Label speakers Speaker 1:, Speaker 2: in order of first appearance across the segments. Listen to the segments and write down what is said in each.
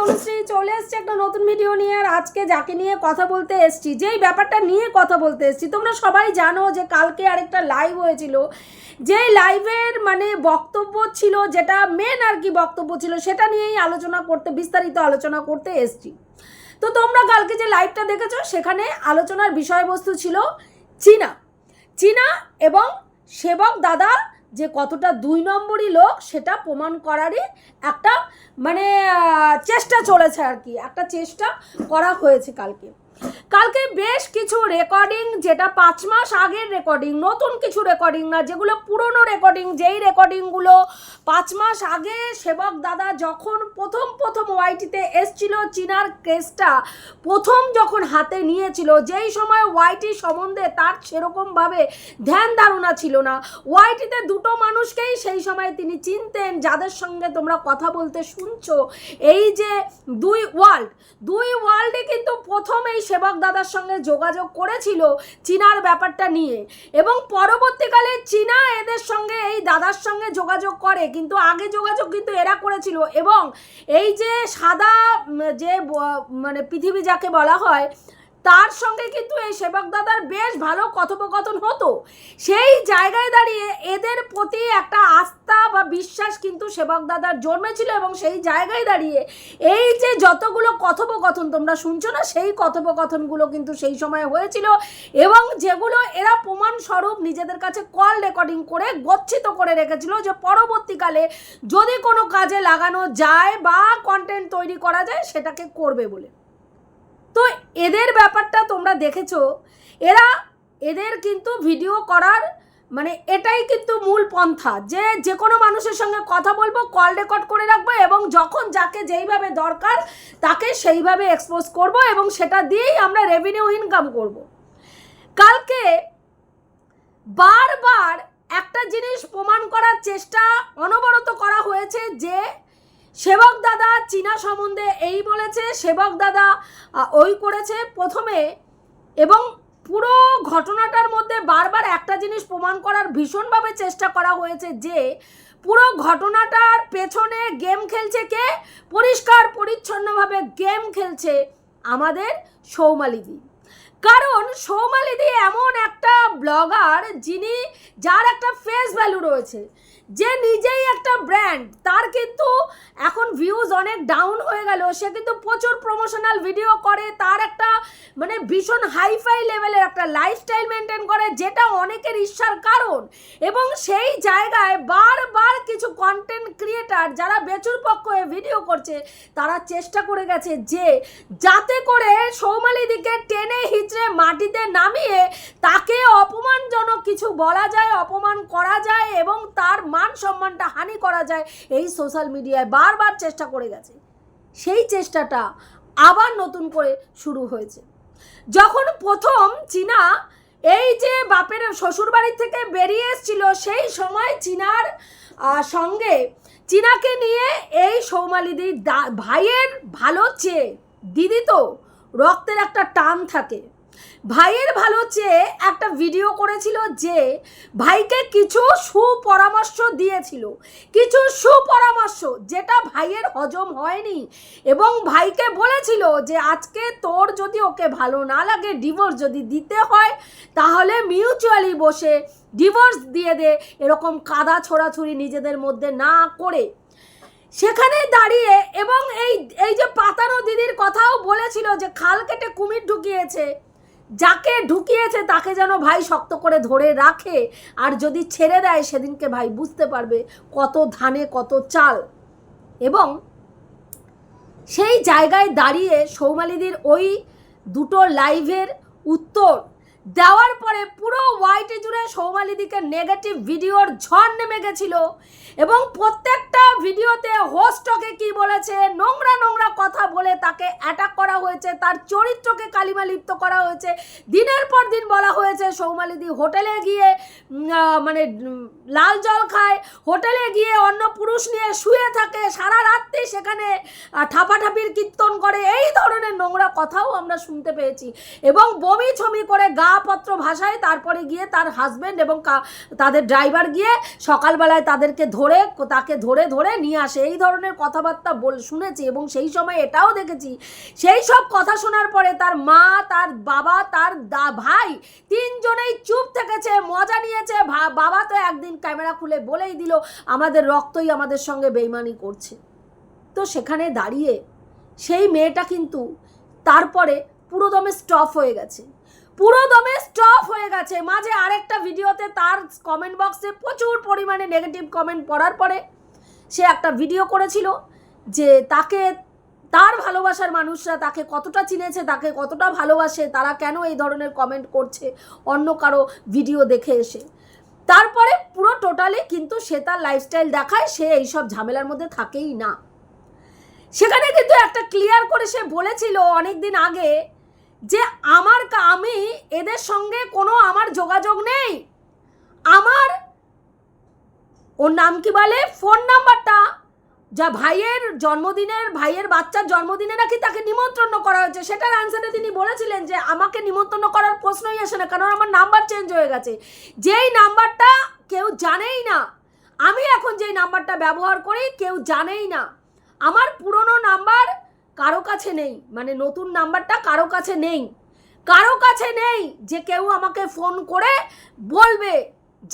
Speaker 1: তনুশ্রী চলে এসছে একটা নতুন ভিডিও নিয়ে আর আজকে যাকে নিয়ে কথা বলতে এসছি, যেই ব্যাপারটা নিয়ে কথা বলতে এসছি, তোমরা সবাই জানো যে কালকে আরেকটা লাইভ হয়েছিল। যেই লাইভের মানে বক্তব্য ছিল, যেটা মেন আর কি বক্তব্য ছিল, সেটা নিয়েই আলোচনা করতে, বিস্তারিত আলোচনা করতে এসছি। তো তোমরা কালকে যে লাইভটা দেখেছ, সেখানে আলোচনার বিষয়বস্তু ছিল চীনা। চীনা এবং সেবক দাদা যে কতটা দুই নম্বরই লোক, সেটা প্রমাণ করারই একটা মানে চেষ্টা চলেছে আর কি। একটা চেষ্টা করা হয়েছে কালকে। কালকে বেশ কিছু রেকর্ডিং যেটা পাঁচ মাস আগের রেকর্ডিং নতুন কিছু রেকর্ডিং না, যেগুলো পুরনো রেকর্ডিং যেই রেকর্ডিংগুলো পাঁচ মাস আগে সেবক দাদা যখন প্রথম প্রথম ওয়াইটিতে এসছিল চীনার কেসটা প্রথম যখন হাতে নিয়েছিল, যেই সময় ওয়াইটি সম্বন্ধে তার সেরকমভাবে ধ্যান ধারণা ছিল না ওয়াইটিতে দুটো মানুষকেই সেই সময় তিনি চিনতেন, যাদের সঙ্গে তোমরা কথা বলতে শুনছো। এই যে দুই ওয়ার্ল্ড দুই ওয়ার্ল্ডে কিন্তু প্রথম এই সেবক দাদার সঙ্গে যোগাযোগ করেছিল চীনার ব্যাপারটা নিয়ে। এবং পরবর্তীকালে চীনা এদের সঙ্গে, এই দাদার সঙ্গে যোগাযোগ করে, কিন্তু আগে যোগাযোগ কিন্তু এরা করেছিল। এবং এই যে সাদা যে মানে পৃথিবী যাকে বলা হয় তার সঙ্গে কিন্তু এই সেবক দাদার বেশ ভালো কথোপকথন হতো। সেই জায়গায় দাঁড়িয়ে এদের প্রতি একটা আস্থা বা বিশ্বাস কিন্তু সেবক দাদার জন্মেছিল এবং সেই জায়গায় দাঁড়িয়ে এই যে যতগুলো কথোপকথন তোমরা শুনছো না, সেই কথোপকথনগুলো কিন্তু সেই সময় হয়েছিল এবং যেগুলো এরা প্রমাণস্বরূপ নিজেদের কাছে কল রেকর্ডিং করে গচ্ছিত করে রেখেছিল যে পরবর্তীকালে যদি কোনো কাজে লাগানো যায় বা কন্টেন্ট তৈরি করা যায়, সেটাকে করবে বলে। তো এদের ব্যাপারটা তোমরা দেখেছ। এরা, এদের কিন্তু ভিডিও করার মানে এটাই কিন্তু মূল পন্থা যে যে কোনো মানুষের সঙ্গে কথা বলব, কল রেকর্ড করে রাখব এবং যখন যাকে যেইভাবে দরকার তাকে সেইভাবে এক্সপোজ করব এবং সেটা দিয়েই আমরা রেভিনিউ ইনকাম করব। কালকে বারবার একটা জিনিস প্রমাণ করার চেষ্টা অনবরত করা হয়েছে যে সেবক দাদা চীনা সম্বন্ধে এই বলেছে, সেবক দাদা ওই করেছে প্রথমে এবং পুরো ঘটনাটার মধ্যে বারবার একটা জিনিস প্রমাণ করার ভীষণভাবে চেষ্টা করা হয়েছে যে, পুরো ঘটনাটার পেছনে গেম খেলছে কে? পরিষ্কার, পরিচ্ছন্নভাবে গেম খেলছে আমাদের সৌমালিদি। কারণ সৌমালিদি এমন একটা ব্লগার যিনি, যার একটা ফেস ভ্যালু রয়েছে। যে নিজেই একটা ব্র্যান্ড তার কিন্তু এখন ভিউজ অনেক ডাউন হয়ে গেল। সে কিন্তু প্রচুর প্রমোশনাল ভিডিও করে, তার একটা মানে ভীষণ হাইফাই লেভেলের একটা লাইফস্টাইল মেনটেন করে, যেটা অনেকের ঈর্ষার কারণ। এবং সেই জায়গায় বারবার কিছু কন্টেন্ট ক্রিয়েটার যারা বেচুর পক্ষ হয়ে ভিডিও করছে, তারা চেষ্টা করে গেছে যে যাতে করে সৌমালিদিকে টেনে হিচড়ে মাটিতে নামিয়ে তাকে অপমানজনক কিছু বলা যায়, অপমান করা যায় এবং তার মান সম্মানটা হানি করা যায় এই সোশ্যাল মিডিয়ায় বারবার চেষ্টা করে গেছে। সেই চেষ্টাটা আবার নতুন করে শুরু হয়েছে। যখন প্রথম চীনা এই যে বাপের শ্বশুরবাড়ি থেকে বেরিয়ে এসেছিল, সেই সময় চীনার সঙ্গে চীনাকে নিয়ে এই সৌমালিদি দা- ভাইয়ের ভালো চেয়ে, দিদি তো রক্তের একটা টান থাকে। ভাইয়ের ভালো চেয়ে একটা ভিডিও করেছিল যে ভাইকে কিছু সুপরামর্শ দিয়েছিল। কিছু সুপরামর্শ, যেটা ভাইয়ের হজম হয়নি। এবং ভাইকে বলেছিল যে আজকে তোর যদি ওকে ভালো না লাগে ডিভোর্স যদি দিতে হয়, তাহলে মিউচুয়ালি বসে ডিভোর্স দিয়ে দে, এরকম কাদা ছোড়াছুড়ি নিজেদের মধ্যে না করে। সেখানে দাঁড়িয়ে এবং এই এই যে পাতানো দিদির কথাও বলেছিল যে খাল কেটে কুমির ঢুকিয়েছে। যাকে ঢুকিয়েছে তাকে যেন ভাই শক্ত করে ধরে রাখে, আর যদি ছেড়ে দেয় সেদিনকে ভাই বুঝতে পারবে কত ধানে, কত চাল। এবং সেই জায়গায় দাঁড়িয়ে সৌমালিদির ওই দুটো লাইভের উত্তর দেওয়ার পরে পুরো ওয়াইটি জুড়ে সৌমালিদিকে নেগেটিভ ভিডিওর ঝড় নেমে গেছিল। এবং প্রত্যেকটা ভিডিওতে হোস্টকে কি বলেছে, নোংরা নোংরা কথা বলে তাকে অ্যাটাক করা হয়েছে, তার চরিত্রকে কালিমা লিপ্ত করা হয়েছে। দিনের পর দিন বলা হয়েছে সৌমালিদি হোটেলে গিয়ে মানে লাল জল খায়, হোটেলে গিয়ে অন্য পুরুষ নিয়ে শুয়ে থাকে, সারা রাত্রি সেখানে ঠাপাঠাপির কীর্তন করে। এই ধরনের নোংরা কথাও আমরা শুনতে পেয়েছি। এবং বমি ছমি করে গা পত্র ভাষায় তারপরে গিয়ে তার হাজব্যান্ড এবং তাদের ড্রাইভার গিয়ে সকালবেলায় তাদেরকে ধরে, তাকে ধরে ধরে নিয়ে আসে। এই ধরনের কথাবার্তা বল, শুনেছি এবং সেই সময় এটাও দেখেছি। সেই সব কথা শোনার পরে তার মা, তার বাবা, তার দা, ভাই তিনজনেই চুপ থেকেছে, মজা নিয়েছে। বাবা তো একদিন ক্যামেরা খুলে বলেই দিল, আমাদের রক্তই আমাদের সঙ্গে বেইমানি করছে। তো সেখানে দাঁড়িয়ে সেই মেয়েটা কিন্তু তারপরে পুরোদমে স্টপ হয়ে গেছে। পুরো দমে স্টপ হয়ে গেছে। মাঝে আরেকটা ভিডিওতে তার কমেন্ট বক্সে প্রচুর পরিমাণে নেগেটিভ কমেন্ট পড়ার পরে সে একটা ভিডিও করেছিল যে তাকে, তার ভালোবাসার মানুষরা তাকে কতটা চিনেছে, তাকে কতটা ভালোবাসে, তারা কেন এই ধরনের কমেন্ট করছে, অন্য কারও ভিডিও দেখে এসে। তারপরে পুরো টোটালি কিন্তু সে তার লাইফস্টাইল দেখায়, সে এইসব ঝামেলার মধ্যে থাকেই না। সেখানে কিন্তু একটা ক্লিয়ার করে সে বলেছিল অনেক দিন আগে যে আমার আমি এদের সঙ্গে কোনো আমার যোগাযোগ নেই। আমার, ওর নাম কি বলে? ফোন নাম্বারটা। যা ভাইয়ের জন্মদিনের, ভাইয়ের বাচ্চার জন্মদিনে নাকি তাকে নিমন্ত্রণ করা হয়েছে? সেটার অ্যান্সারে তিনি বলেছিলেন যে, আমাকে নিমন্ত্রণ করার প্রশ্নই আসে না কারণ আমার নাম্বার চেঞ্জ হয়ে গেছে। যেই নাম্বারটা কেউ জানেই না, আমি এখন যেই নাম্বারটা ব্যবহার করি, কেউ জানেই না। আমার পুরনো নাম্বার কারও কাছে নেই মানে নতুন নাম্বারটা কারও কাছে নেই। কারও কাছে নেই যে কেউ আমাকে ফোন করে বলবে,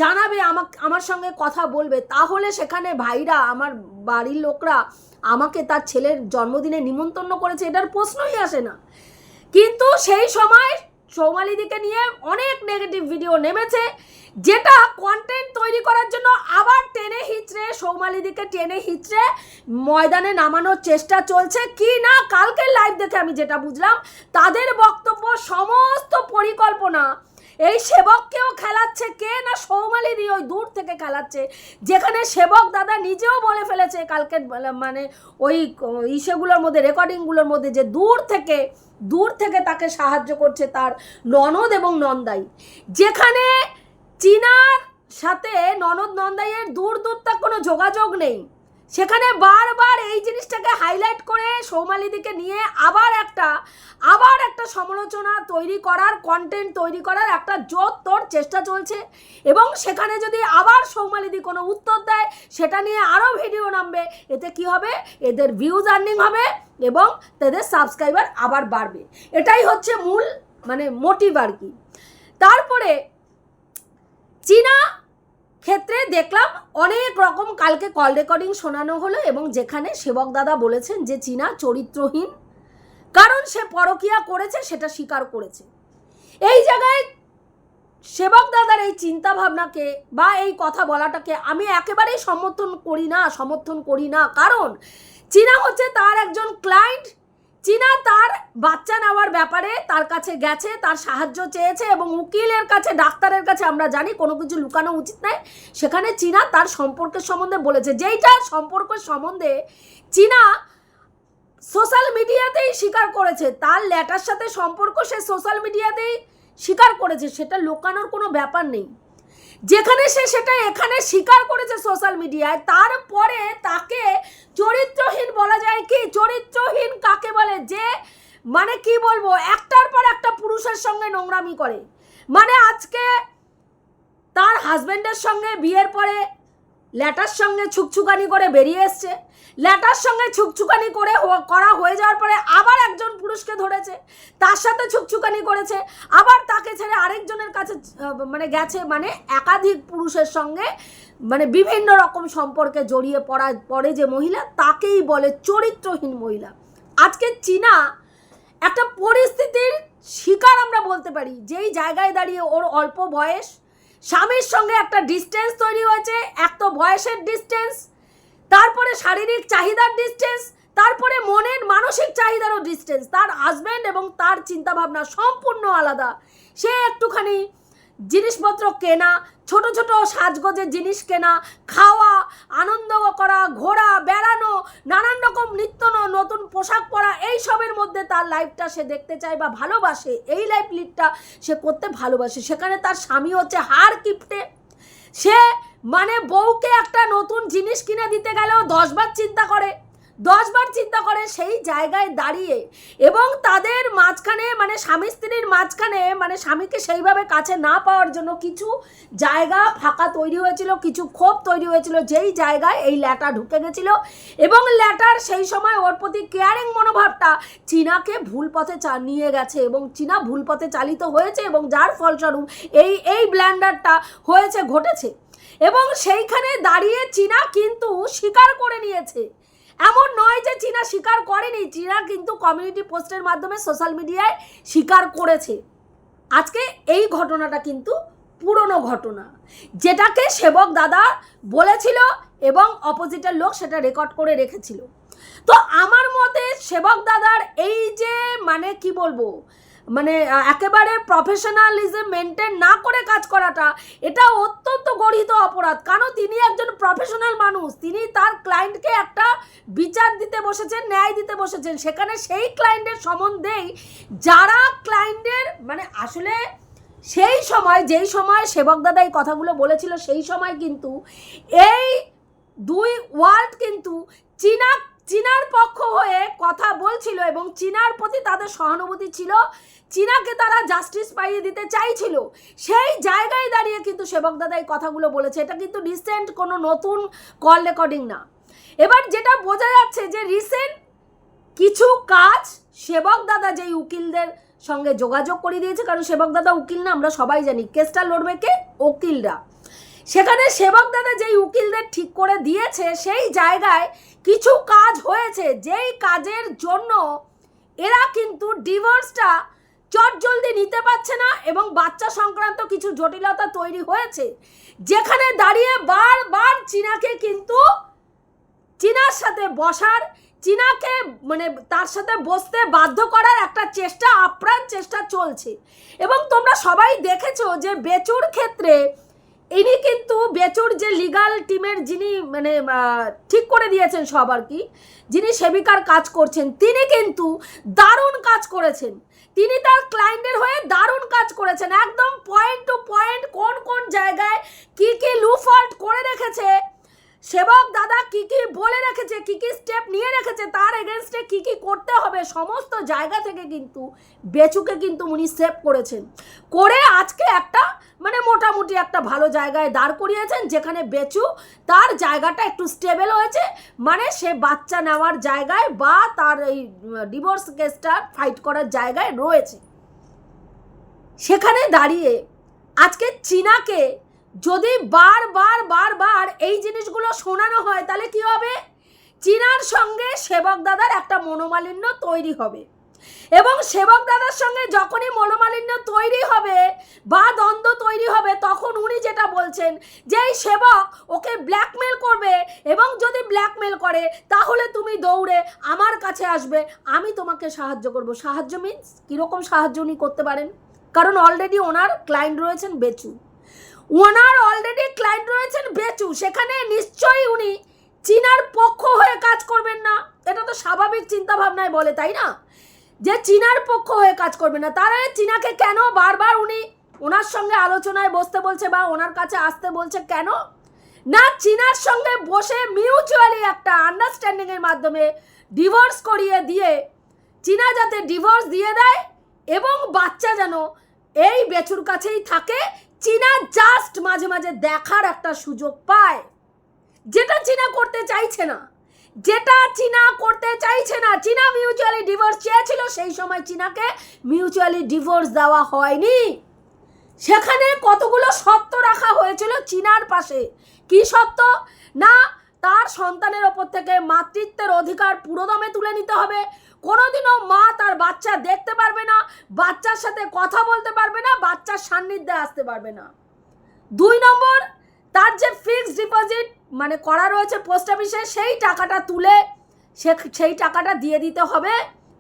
Speaker 1: জানাবে, আমাক, আমার সঙ্গে কথা বলবে। তাহলে সেখানে ভাইরা, আমার বাড়ির লোকরা আমাকে তার ছেলের জন্মদিনে নিমন্ত্রণ করেছে, এটার প্রশ্নই আসে না। কিন্তু সেই সময় সৌমালিদিকে নিয়ে অনেক নেগেটিভ ভিডিও নেমেছে, যেটা কন্টেন্ট তৈরি করার জন্য আবার টেনে হিচড়ে সৌমালিদিকে টেনে হিচড়ে ময়দানে নামানোর চেষ্টা চলছে। কি না, কালকের লাইভ দেখে আমি যেটা বুঝলাম, তাদের বক্তব্য সমস্ত পরিকল্পনা এই সেবককেও খেলাচ্ছে কে না সৌমালিদি ওই দূর থেকে খেলাচ্ছে? যেখানে সেবক দাদা নিজেও বলে ফেলেছে কালকের বেলা- মানে ওই ইসেগুলোর মধ্যে, রেকর্ডিংগুলোর মধ্যে যে দূর থেকে দূর থেকে তাকে সাহায্য করছে তার ননদ এবং নন্দাই। যেখানে চীনার সাথে ননদ নন্দাইয়ের দূর দূর তার কোনো যোগাযোগ নেই। সেখানে বারবার এই জিনিসটাকে হাইলাইট করে সৌমালিদিকে নিয়ে আবার একটা আবার একটা সমালোচনা তৈরি করার কন্টেন্ট তৈরি করার একটা জোর তোর চেষ্টা চলছে। এবং সেখানে যদি আবার সৌমালিদি কোনো উত্তর দেয়, সেটা নিয়ে আরও ভিডিও নামবে। এতে কি হবে? এদের ভিউজ আর্নিং হবে এবং তাদের সাবস্ক্রাইবার আবার বাড়বে। এটাই হচ্ছে মূল মানে মোটিভ আর কি। তারপরে চীনা ক্ষেত্রে দেখলাম অনেক রকম কালকে কল রেকর্ডিং শোনানো হলো এবং যেখানে সেবক দাদা বলেছেন যে চীনা চরিত্রহীন, কারণ সে পরকিয়া করেছে, সেটা স্বীকার করেছে। এই জায়গায় সেবক দাদার এই চিন্তা ভাবনাকে বা এই কথা বলাটাকে আমি একেবারেই সমর্থন করি না, সমর্থন করি না। কারণ চীনা হচ্ছে তার একজন ক্লায়েন্ট চীনা তার বাচ্চা নেওয়ার ব্যাপারে তার কাছে গেছে, তার সাহায্য চেয়েছে এবং উকিলের কাছে, ডাক্তারের কাছে আমরা জানি কোনো কিছু লুকানো উচিত নয় সেখানে চীনা তার সম্পর্কের সম্বন্ধে বলেছে। যেইটা সম্পর্কের সম্বন্ধে চীনা সোশ্যাল মিডিয়াতেই স্বীকার করেছে। তার ল্যাটার সাথে সম্পর্ক সে সোশ্যাল মিডিয়াতেই স্বীকার করেছে। সেটা লুকানোর কোনো ব্যাপার নেই। যেখানে সে সেটা এখানে স্বীকার করেছে সোশ্যাল মিডিয়ায়, তারপরে তাকে চরিত্রহীন বলা যায় কি? চরিত্রহীন কাকে বলে? যে মানে কি বলব? একটার পর একটা পুরুষের সঙ্গে নোংরামি করে। মানে আজকে তার হাজব্যান্ডের সঙ্গে বিয়ের পরে ল্যাটার সঙ্গে ছুকছুকানি করে বেরিয়ে এসছে। ল্যাটার সঙ্গে ছুকছুকানি করে করা হয়ে যাওয়ার পরে আবার একজন পুরুষকে ধরেছে, তার সাথে ছুকছুকানি করেছে, আবার তাকে ছেড়ে আরেকজনের কাছে মানে গেছে মানে একাধিক পুরুষের সঙ্গে মানে বিভিন্ন রকম সম্পর্কে জড়িয়ে পড়া, পড়ে যে মহিলা, তাকেই বলে চরিত্রহীন মহিলা। আজকে চীনা একটা পরিস্থিতির শিকার আমরা বলতে পারি, যেই জায়গায় দাঁড়িয়ে ওর অল্প বয়স স্বামীর সঙ্গে একটা ডিস্টেন্স তৈরি হয়েছে এক তো বয়সের ডিস্টেন্স তারপরে শারীরিক চাহিদার ডিস্টেন্স তারপরে মনের মানসিক চাহিদারও ডিস্টেন্স তার হাজব্যান্ড এবং তার চিন্তাভাবনা সম্পূর্ণ আলাদা। সে একটুখানি জিনিসপত্র কেনা, ছোট ছোট সাজগোজের জিনিস কেনা, খাওয়া, আনন্দ করা, ঘোরা, বেড়ানো, নানান রকম নিত্য নতুন পোশাক পরা, এই সবের মধ্যে তার লাইফটা সে দেখতে চায় বা ভালোবাসে। এই লাইফ লিডটা সে করতে ভালোবাসে। সেখানে তার স্বামী হচ্ছে হার কিপটে। সে মানে বউকে একটা নতুন জিনিস কিনে দিতে গেলেও দশবার চিন্তা করে। দশবার চিন্তা করে সেই জায়গায় দাঁড়িয়ে এবং তাদের মাঝখানে মানে স্বামী স্ত্রীর মাঝখানে মানে স্বামীকে সেইভাবে কাছে না পাওয়ার জন্য কিছু জায়গা ফাঁকা তৈরি হয়েছিল, কিছু ক্ষোভ তৈরি হয়েছিল, যেই জায়গায় এই ল্যাটা ঢুকে গেছিল এবং ল্যাটার সেই সময় ওর প্রতি কেয়ারিং মনোভাবটা চীনাকে ভুল পথে চা, নিয়ে গেছে এবং চীনা ভুল পথে চালিত হয়েছে এবং যার ফলস্বরূপ এই এই ব্ল্যান্ডারটা হয়েছে, ঘটেছে এবং সেইখানে দাঁড়িয়ে চীনা কিন্তু স্বীকার করে নিয়েছে এমন নয় যে চীনা স্বীকার করেনি, চীনা কিন্তু কমিউনিটি পোস্টের মাধ্যমে সোশ্যাল মিডিয়ায় স্বীকার করেছে। আজকে এই ঘটনাটা কিন্তু পুরনো ঘটনা। যেটাকে সেবক দাদা বলেছিল এবং অপোজিটের লোক সেটা রেকর্ড করে রেখেছিল। তো আমার মতে সেবক দাদার এই যে মানে কি বলব মানে একেবারে প্রফেশনালিজম মেনটেন না করে কাজ করাটা, এটা অত্যন্ত গরিত অপরাধ। কারণ তিনি একজন প্রফেশনাল মানুষ, তিনি তার ক্লায়েন্টকে একটা বিচার দিতে বসেছেন, ন্যায় দিতে বসেছেন। সেখানে সেই ক্লায়েন্টের সম্বন্ধেই যারা ক্লায়েন্টের মানে আসলে সেই সময়, যেই সময় সেবক দাদা এই কথাগুলো বলেছিল, সেই সময় কিন্তু এই দুই ওয়ার্ল্ড কিন্তু চীনা চীনার পক্ষ হয়ে কথা বলছিল এবং চীনার প্রতি তাদের সহানুভূতি ছিল। চীনাকে তারা জাস্টিস পাইয়ে দিতে চাইছিল। সেই জায়গায় দাঁড়িয়ে কিন্তু সেবক দাদা এই কথাগুলো বলেছে। এটা কিন্তু রিসেন্ট কোনো নতুন কল রেকর্ডিং না। এবার যেটা বোঝা যাচ্ছে যে রিসেন্ট কিছু কাজ সেবক দাদা যেই উকিলদের সঙ্গে যোগাযোগ করে দিয়েছে। কারণ সেবক দাদা উকিল না, আমরা সবাই জানি। কেসটা লড়বে কে? উকিলরা। সেখানে সেবক দাদা যেই উকিলদের ঠিক করে দিয়েছে, সেই জায়গায় কিছু কাজ হয়েছে। যেই কাজের জন্য এরা কিন্তু ডিভোর্সটা চট জলদি নিতে পারছে না এবং বাচ্চা সংক্রান্ত কিছু জটিলতা তৈরি হয়েছে। যেখানে দাঁড়িয়ে বারবার চীনাকে কিন্তু চীনার সাথে বসার, চীনাকে মানে তার সাথে বসতে বাধ্য করার একটা চেষ্টা, আপ্রাণ চেষ্টা চলছে। এবং তোমরা সবাই দেখেছ যে বেচুর ক্ষেত্রে ইনি কিন্তু বেচুর যে লিগাল টিমের যিনি মানে ঠিক করে দিয়েছেন সব আর কি, যিনি সেবিকার কাজ করছেন, তিনি কিন্তু দারুণ কাজ করেছেন। তিনি তার ক্লায়েন্টের হয়ে দারুণ কাজ করেছেন। একদম পয়েন্ট টু পয়েন্ট কোন কোন জায়গায় কি কি লুফল্ট করে রেখেছে, সেবক দাদা কি কি বলে রেখেছে, কি কি স্টেপ নিয়ে রেখেছে, তার এগেনস্টে কি কি করতে হবে, সমস্ত জায়গা থেকে কিন্তু বেচুকে কিন্তু উনি সেভ করেছেন। করে আজকে একটা মানে মোটামুটি একটা ভালো জায়গায় দাঁড় করিয়েছেন, যেখানে বেচু তার জায়গাটা একটু স্টেবল হয়েছে মানে সে বাচ্চা নেওয়ার জায়গায় বা তার এই ডিভোর্স কেসটা ফাইট করার জায়গায় রয়েছে। সেখানে দাঁড়িয়ে আজকে চীনাকে যদি বারবার বারবার এই জিনিসগুলো শোনানো হয়, তাহলে কি হবে? চীনার সঙ্গে সেবক দাদার একটা মনোমালিন্য তৈরি হবে। এবং সেবক দাদার সঙ্গে যখনই মনোমালিন্য তৈরি হবে বা দ্বন্দ্ব তৈরি হবে, তখন উনি যেটা বলছেন যে এই সেবক ওকে ব্ল্যাকমেল করবে এবং যদি ব্ল্যাকমেল করে, তাহলে তুমি দৌড়ে আমার কাছে আসবে, আমি তোমাকে সাহায্য করব। সাহায্য মিনস কীরকম সাহায্য উনি করতে পারেন? কারণ অলরেডি ওনার ক্লায়েন্ট রয়েছেন বেচু। ওনার অলরেডি ক্লায়েন্ট রয়েছেন বেচু। সেখানে নিশ্চয়ই উনি চীনার পক্ষ হয়ে কাজ করবেন না। এটা তো স্বাভাবিক চিন্তাভাবনায় বলে, তাই না? যে চীনার পক্ষ হয়ে কাজ করবে না, তারা চীনাকে কেন বারবার উনি ওনার সঙ্গে আলোচনায় বসতে বলছে বা ওনার কাছে আসতে বলছে কেন? না, চীনার সঙ্গে বসে মিউচুয়ালি একটা আন্ডারস্ট্যান্ডিং এর মাধ্যমে ডিভোর্স করিয়ে দিয়ে চীনা যাতে ডিভোর্স দিয়ে দেয় এবং বাচ্চা যেন এই বেচুর কাছেই থাকে, চীনা জাস্ট মাঝে মাঝে দেখার একটা সুযোগ পায়। যেটা চীনা করতে চাইছে না। যেটা চীনা করতে চাইছে না, চীনা মিউচুয়ালি ডিভোর্স চেয়েছিল, সেই সময় চীনাকে মিউচুয়ালি ডিভোর্স দেওয়া হয়নি। সেখানে কতগুলো সত্য রাখা হয়েছিল চীনার পাশে? কি সত্য না, তার সন্তানের ওপর থেকে মাতৃত্বের অধিকার পুরোদমে তুলে নিতে হবে। কোনোদিনও মা তার বাচ্চা দেখতে পারবে না, বাচ্চার সাথে কথা বলতে পারবে না, বাচ্চার সান্নিধ্যে আসতে পারবে না। দুই নম্বর, তার যে ফিক্সড ডিপোজিট মানে করা রয়েছে পোস্ট অফিসে, সেই টাকাটা তুলে সে, সেই টাকাটা দিয়ে দিতে হবে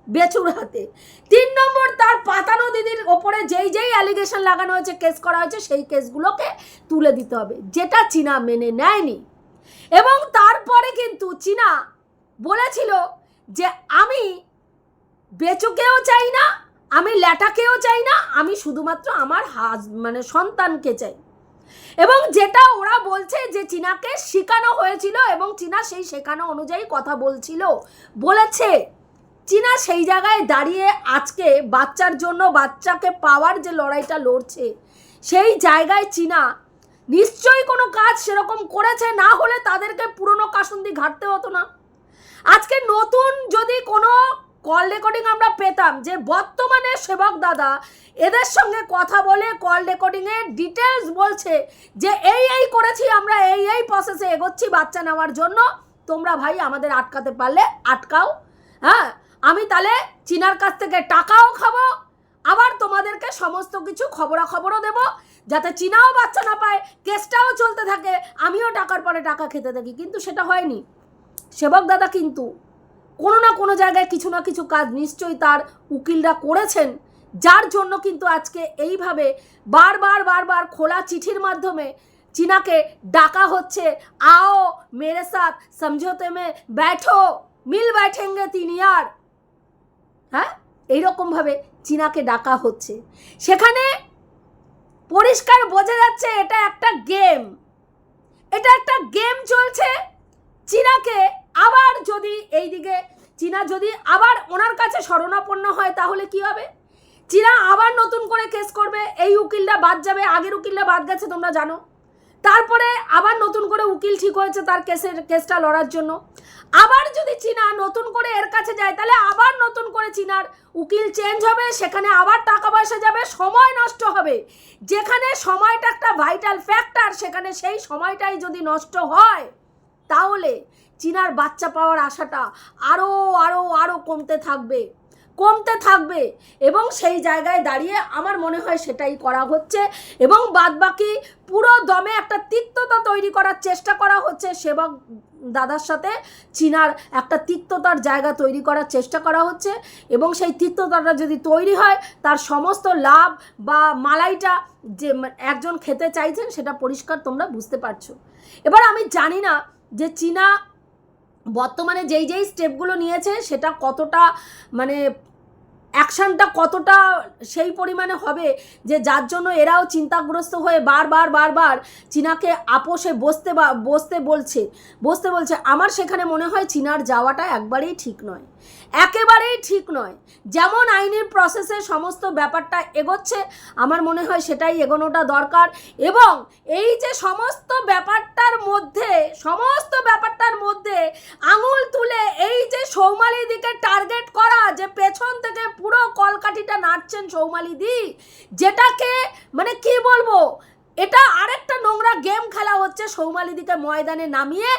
Speaker 1: বেচুর হাতে। তিন নম্বর, তার পাতানো দিদির ওপরে যেই যেই অ্যালিগেশন লাগানো হয়েছে কেস করা হয়েছে, সেই কেসগুলোকে তুলে দিতে হবে, যেটা চীনা মেনে নেয়নি। এবং তারপরে কিন্তু চীনা বলেছিল যে, আমি বেচুকেও চাই না, আমি ল্যাটাকেও চাই না, আমি শুধুমাত্র আমার হাজ মানে সন্তানকে চাই। এবং যেটা ওরা বলছে যে চীনাকে শেখানো হয়েছিল এবং চীনা সেই শেখানো অনুযায়ী কথা বলছিল। বলেছে, চীনা সেই জায়গায় দাঁড়িয়ে আজকে বাচ্চার জন্য বাচ্চাকে পাওয়ার যে লড়াইটা লড়ছে, সেই জায়গায় চীনা নিশ্চয়ই কোনো কাজ সেরকম করেছে, না হলে তাদেরকে পুরনো কাসুন্দি ঘাটতে হতো না। আজকে নতুন যদি কোনো কল রেকর্ডিং আমরা পেতাম যে বর্তমানে সেবক দাদা এদের সঙ্গে কথা বলে কল রেকর্ডিংয়ে ডিটেলস বলছে যে এই এই করেছি আমরা, এই এই প্রসেসে এগোচ্ছি বাচ্চা নেওয়ার জন্য। তোমরা ভাই আমাদের আটকাতে পারলে আটকাও হ্যাঁ? আমি তাহলে চীনার কাছ থেকে টাকাও খাব, আবার তোমাদেরকে সমস্ত কিছু খবরাখবরও দেবো, যাতে চীনাও বাচ্চা না পায়, কেসটাও চলতে থাকে, আমিও টাকার পরে টাকা খেতে থাকি। কিন্তু সেটা হয়নি। সেবক দাদা কিন্তু কোনো না কোনো জায়গায় কিছু না কিছু কাজ নিশ্চয়ই তার উকিলরা করেছেন, যার জন্য কিন্তু আজকে এইভাবে বারবার বারবার খোলা চিঠির মাধ্যমে চীনাকে ডাকা হচ্ছে আও মেরে সাথ সমঝোতে মে ব্যাঠো মিল ব্যাঠেঙ্গে তিন ইয়ার হ্যাঁ? এইরকমভাবে চীনাকে ডাকা হচ্ছে। সেখানে পরিষ্কার বোঝা যাচ্ছে এটা একটা গেম। এটা একটা গেম চলছে, চীনাকে আবার যদি এইদিকে চীনা যদি আবার ওনার কাছে শরণাপন্ন হয়, তাহলে কি হবে? চীনা আবার নতুন করে কেস করবে, এই উকিলটা বাদ যাবে, আগের উকিলটা বাদ গেছে, তোমরা জানো। তারপরে আবার নতুন করে উকিল ঠিক হয়েছে তার কেসের কেসটা লড়ার জন্য। আবার যদি চীনা নতুন করে এর কাছে যায়, তাহলে আবার নতুন করে চীনার উকিল চেঞ্জ হবে, সেখানে আবার টাকা পয়সা যাবে, সময় নষ্ট হবে। যেখানে সময়টা একটা ভাইটাল ফ্যাক্টর সেখানে সেই সময়টাই যদি নষ্ট হয় তাহলে চীনার বাচ্চা পাওয়ার আশাটা আরও আরও আরও কমতে থাকবে। কমতে থাকবে এবং সেই জায়গায় দাঁড়িয়ে আমার মনে হয় সেটাই করা হচ্ছে এবং বাদবাকি পুরো দমে একটা তিক্ততা তৈরি করার চেষ্টা করা হচ্ছে সেবক দাদার সাথে। চীনার একটা তিক্ততার জায়গা তৈরি করার চেষ্টা করা হচ্ছে এবং সেই তিক্ততাটা যদি তৈরি হয়, তার সমস্ত লাভ বা মালাইটা যে একজন খেতে চাইছেন সেটা পরিষ্কার তোমরা বুঝতে পারছ। এবার আমি জানি না যে চীনা বর্তমানে যেই যেই স্টেপগুলো নিয়েছে, সেটা কতটা মানে অ্যাকশানটা কতটা সেই পরিমাণে হবে যে যার জন্য এরাও চিন্তাগ্রস্ত হয়ে বারবার বারবার চীনাকে আপোষে বসতে বা, বসতে বলছে বসতে বলছে। আমার সেখানে মনে হয় চীনার যাওয়াটা একবারেই ঠিক নয়। একেবারেই ঠিক নয়। যেমন আইনের প্রসেসে সমস্ত ব্যাপারটা এগোচ্ছে, আমার মনে হয় সেটাই এগোনোটা দরকার। এবং এই যে সমস্ত ব্যাপারটার মধ্যে, সমস্ত ব্যাপারটার মধ্যে আঙুল তুলে এই যে সৌমালি দিকে টার্গেট করা, যে পেছন থেকে পুরো কলকাঠিটা নাড়ছেন সৌমালি দি যেটাকে মানে কি বলব এটা আরেকটা নোংরা গেম খেলা হচ্ছে সৌমালিদিকে ময়দানে নামিয়ে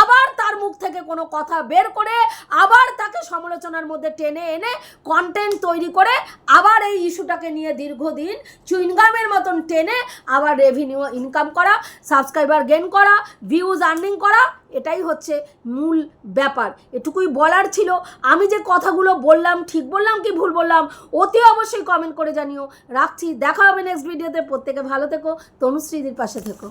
Speaker 1: আবার তার মুখ থেকে কোনো কথা বের করে আবার তাকে সমালোচনার মধ্যে টেনে এনে কন্টেন্ট তৈরি করে আবার এই ইস্যুটাকে নিয়ে দীর্ঘদিন চুইনগামের মতন টেনে আবার রেভিনিউ ইনকাম করা সাবস্ক্রাইবার গেন করা ভিউজ আর্নিং করা এটাই হচ্ছে মূল ব্যাপার। এটুকুই বলার ছিল। আমি যে কথাগুলো বললাম, ঠিক বললাম কি ভুল বললাম, অতি অবশ্যই কমেন্ট করে জানিও। রাখছি, দেখা হবে নেক্সট ভিডিওতে প্রত্যেকে ভালো থেকো। তনুশ্রীদির পাশে থেকো।